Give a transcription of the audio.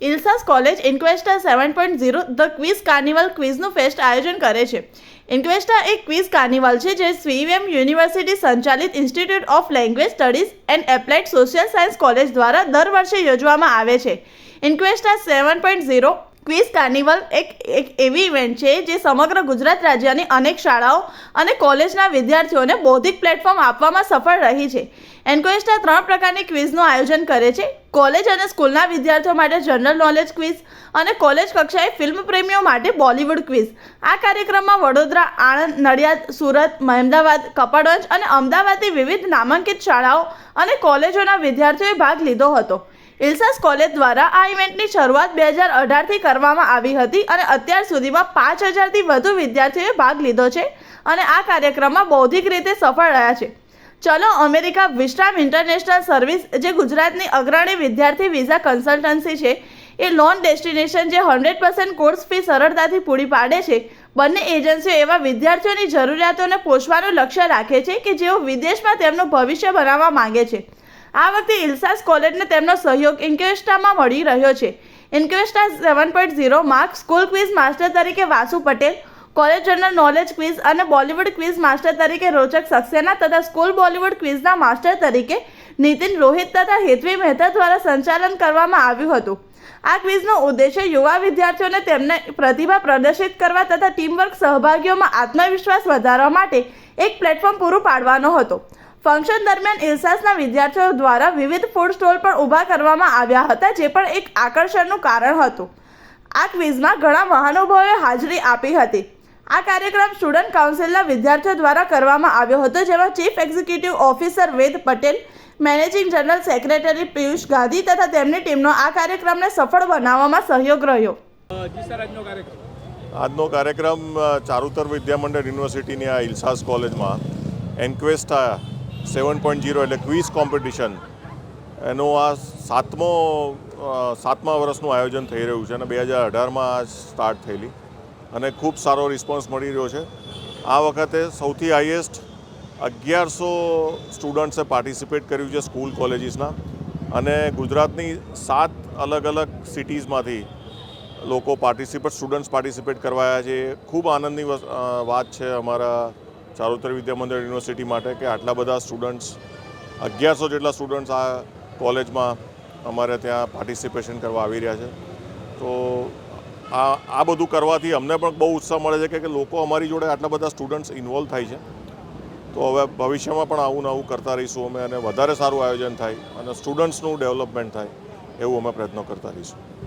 ILSASS college Inquesta seven point zero the quiz carnival ક્વિઝનું fest આયોજન કરે છે. Inquesta એક ક્વિઝ કાર્નિવલ છે જે સ્વીવેમ યુનિવર્સિટી સંચાલિત institute of language studies and applied social science college દ્વારા દર વર્ષે યોજવામાં આવે છે. Inquesta seven point zero quiz, carnival એક એક એવી ઇવેન્ટ છે જે સમગ્ર ગુજરાત રાજ્યની અનેક શાળાઓ અને કોલેજના વિદ્યાર્થીઓને બૌદ્ધિક પ્લેટફોર્મ આપવામાં સફળ રહી છે. એન્કોએસ્ટા ત્રણ પ્રકારની ક્વિઝનું આયોજન કરે છે. કોલેજ અને સ્કૂલના વિદ્યાર્થીઓ માટે જનરલ નોલેજ ક્વિઝ અને કોલેજ કક્ષાએ ફિલ્મ પ્રેમીઓ માટે બોલિવૂડ ક્વિઝ. આ કાર્યક્રમમાં વડોદરા, આણંદ, નડિયાદ, સુરત, મહેમદાવાદ, કપડવંજ અને અમદાવાદની વિવિધ નામાંકિત શાળાઓ અને કોલેજોના વિદ્યાર્થીઓએ ભાગ લીધો હતો. ઇલ્સાસ કોલેજ દ્વારા આ ઇવેન્ટની શરૂઆત બે હજાર અઢારથી કરવામાં આવી હતી અને અત્યાર સુધીમાં પાંચ હજારથી વધુ વિદ્યાર્થીઓએ ભાગ લીધો છે અને આ કાર્યક્રમમાં બૌદ્ધિક રીતે સફળ રહ્યા છે. ચલો, અમેરિકા વિશ્રામ ઇન્ટરનેશનલ સર્વિસ, જે ગુજરાતની અગ્રણી વિદ્યાર્થી વિઝા કન્સલ્ટન્સી છે, એ લોન ડેસ્ટિનેશન જે હંડ્રેડ પર્સન્ટ કોર્સ ફી સરળતાથી પૂરી પાડે છે, બંને એજન્સીઓ એવા વિદ્યાર્થીઓની જરૂરિયાતોને પોષવાનું લક્ષ્ય રાખે છે કે જેઓ વિદેશમાં તેમનું ભવિષ્ય બનાવવા માંગે છે. આ વખતે ઇલ્સાસ કોલેજને તેમનો સહયોગ ઇન્ક્વેસ્ટામાં મળી રહ્યો છે. Inquesta seven point zero mark school quiz master તરીકે Vasu Patel, college general knowledge quiz અને બોલિવૂડ ક્વિઝ માસ્ટર તરીકે રોચક સક્સેના તથા સ્કૂલ બોલિવૂડ ક્વિઝના માસ્ટર તરીકે નીતિન રોહિત તથા હેતવી મહેતા દ્વારા સંચાલન કરવામાં આવ્યું હતું. આ ક્વિઝનો ઉદ્દેશ્ય યુવા વિદ્યાર્થીઓને તેમને પ્રતિભા પ્રદર્શિત કરવા તથા ટીમવર્ક સહભાગીઓમાં આત્મવિશ્વાસ વધારવા માટે એક પ્લેટફોર્મ પૂરું પાડવાનો હતો. ફંક્શન દરમિયાન ઇલ્સાસના વિદ્યાર્થીઓ દ્વારા વિવિધ ફૂડ સ્ટોલ પણ ઊભા કરવામાં આવ્યા હતા જે પણ એક આકર્ષણનું કારણ હતું. આ ક્વિઝમાં ઘણા મહાનુભાવોએ હાજરી આપી હતી. આ કાર્યક્રમ સ્ટુડન્ટ કાઉન્સિલના વિદ્યાર્થીઓ દ્વારા કરવામાં આવ્યો હતો જેમાં chief executive officer Ved Patel managing general secretary Piyush Gandhi તથા તેમની ટીમનો આ કાર્યક્રમને સફળ બનાવવામાં સહયોગ રહ્યો. આજનો કાર્યક્રમ. આજનો કાર્યક્રમ ચારુતર વિદ્યામંડળ યુનિવર્સિટીની આ ઇલ્સાસ કોલેજમાં એન્ક્વેસ્ટા સેવન પોઈન્ટ જીરો એટલે ક્વિઝ કોમ્પિટિશન. એનો આ સાતમો સાતમા વર્ષનું આયોજન થઈ રહ્યું છે અને બે હજાર અઢારમાં આ સ્ટાર્ટ થયેલી. અને ખૂબ સારો રિસ્પોન્સ મળી રહ્યો છે. આ વખતે સૌથી હાઈએસ્ટ અગિયારસો સ્ટુડન્ટ્સે પાર્ટિસિપેટ કર્યું છે સ્કૂલ કોલેજીસના અને ગુજરાતની સાત અલગ અલગ સિટીઝમાંથી લોકો પાર્ટિસિપેટ સ્ટુડન્ટ્સ પાર્ટિસિપેટ કરવાયા છે. ખૂબ આનંદની વાત છે અમારા ચારુતર વિદ્યામંદિર યુનિવર્સિટી માટે કે આટલા બધા સ્ટુડન્ટ્સ અગિયારસો જેટલા સ્ટુડન્ટ્સ આ કોલેજમાં અમારે ત્યાં પાર્ટિસિપેશન કરવા આવી રહ્યા છે. તો આ આ બધું કરવાથી અમને પણ બહુ ઉત્સાહ મળે છે કે- લોકો અમારી જોડે આટલા બધા સ્ટુડન્ટ્સ ઇન્વોલ્વ થાય છે. તો હવે ભવિષ્યમાં પણ આવું ને આવું કરતા રહીશું અમે અને વધારે સારું આયોજન થાય અને સ્ટુડન્ટ્સનું ડેવલપમેન્ટ થાય, એવું અમે પ્રયત્નો કરતા રહીશું.